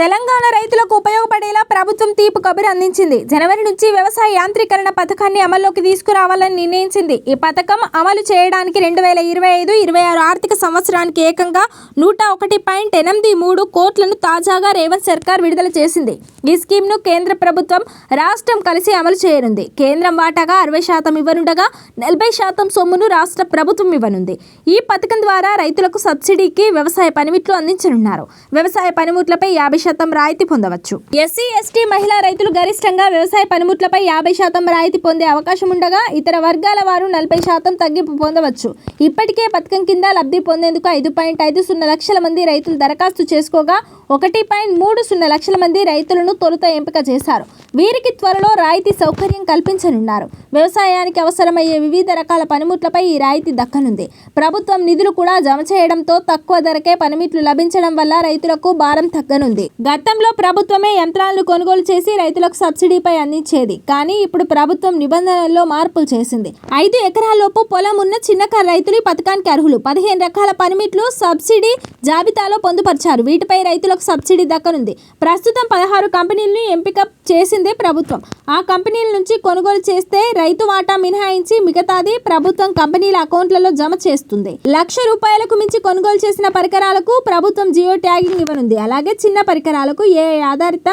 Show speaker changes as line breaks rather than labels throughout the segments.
తెలంగాణ రైతులకు ఉపయోగపడేలా ప్రభుత్వం తీపు కబురు అందించింది. జనవరి నుంచి వ్యవసాయ యాంత్రీకరణ పథకాన్ని అమల్లోకి తీసుకురావాలని నిర్ణయించింది. ఈ పథకం అమలు చేయడానికి రెండు వేల ఇరవై ఐదు ఇరవై ఆరు ఆర్థిక సంవత్సరానికి ఏకంగా నూట ఒకటి పాయింట్ ఎనిమిది మూడు కోట్లను తాజాగా రేవంత్ సర్కార్ విడుదల చేసింది. ఈ స్కీమ్ను కేంద్ర ప్రభుత్వం రాష్ట్రం కలిసి అమలు చేయనుంది. కేంద్రం వాటాగా అరవై శాతం ఇవ్వనుండగా నలభై శాతం సొమ్మును రాష్ట్ర ప్రభుత్వం ఇవ్వనుంది. ఈ పథకం ద్వారా రైతులకు సబ్సిడీకి వ్యవసాయ పనిముట్లు అందించనున్నారు. వ్యవసాయ పనిముట్లపై యాభై శాతం రాయితీ పొందవచ్చు. ఎస్సీ ఎస్టీ మహిళా రైతులు గరిష్టంగా వ్యవసాయ పనిముట్లపై యాభై శాతం రాయితీ పొందే అవకాశం ఉండగా ఇతర వర్గాల వారు నలభై శాతం తగ్గింపు పొందవచ్చు. ఇప్పటికే పథకం కింద లబ్ధి పొందేందుకు ఐదు పాయింట్ ఐదు సున్నా లక్షల మంది రైతులు దరఖాస్తు చేసుకోగా ఒకటి పాయింట్ మూడు సున్నా లక్షల మంది రైతులను తొలుత ఎంపిక చేశారు. వీరికి త్వరలో రాయితీ సౌకర్యం కల్పించనున్నారు. వ్యవసాయానికి అవసరమయ్యే వివిధ రకాల పనిముట్లపై ఈ రాయితీ దక్కనుంది. ప్రభుత్వం నిధులు కూడా జమ చేయడంతో తక్కువ ధరకే పనిముట్లు లభించడం వల్ల రైతులకు భారం తగ్గనుంది. గతంలో ప్రభుత్వమే యంత్రాలను కొనుగోలు చేసి రైతులకు సబ్సిడీపై అందించేది. కానీ ఇప్పుడు ప్రభుత్వం నిబంధనల్లో మార్పులు చేసింది. ఐదు ఎకరాలలోపు పొలం ఉన్న చిన్నకారు రైతులు ఈ పథకానికి అర్హులు. పదిహేను రకాల పనిమిట్లు సబ్సిడీ జాబితాలో పొందుపరిచారు. వీటిపై రైతులకు సబ్సిడీ దక్కనుంది. ప్రస్తుతం పదహారు కంపెనీలను ఎంపిక చేసిందే ప్రభుత్వం. ఆ కంపెనీల నుంచి కొనుగోలు చేస్తే రైతు వాటా మినహాయించి మిగతాది ప్రభుత్వం కంపెనీల అకౌంట్లలో జమ చేస్తుంది. లక్ష రూపాయలకు మించి కొనుగోలు చేసిన పరికరాలకు ప్రభుత్వం జియో ట్యాగింగ్ ఇవ్వనుంది. అలాగే చిన్న పరికరాలకు ఏ ఆధారిత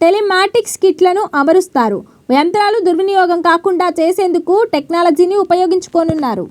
టెలిమాటిక్స్ కిట్లను అమరుస్తారు? యంత్రాలు దుర్వినియోగం కాకుండా చేసేందుకు టెక్నాలజీని ఉపయోగించుకోనున్నారు.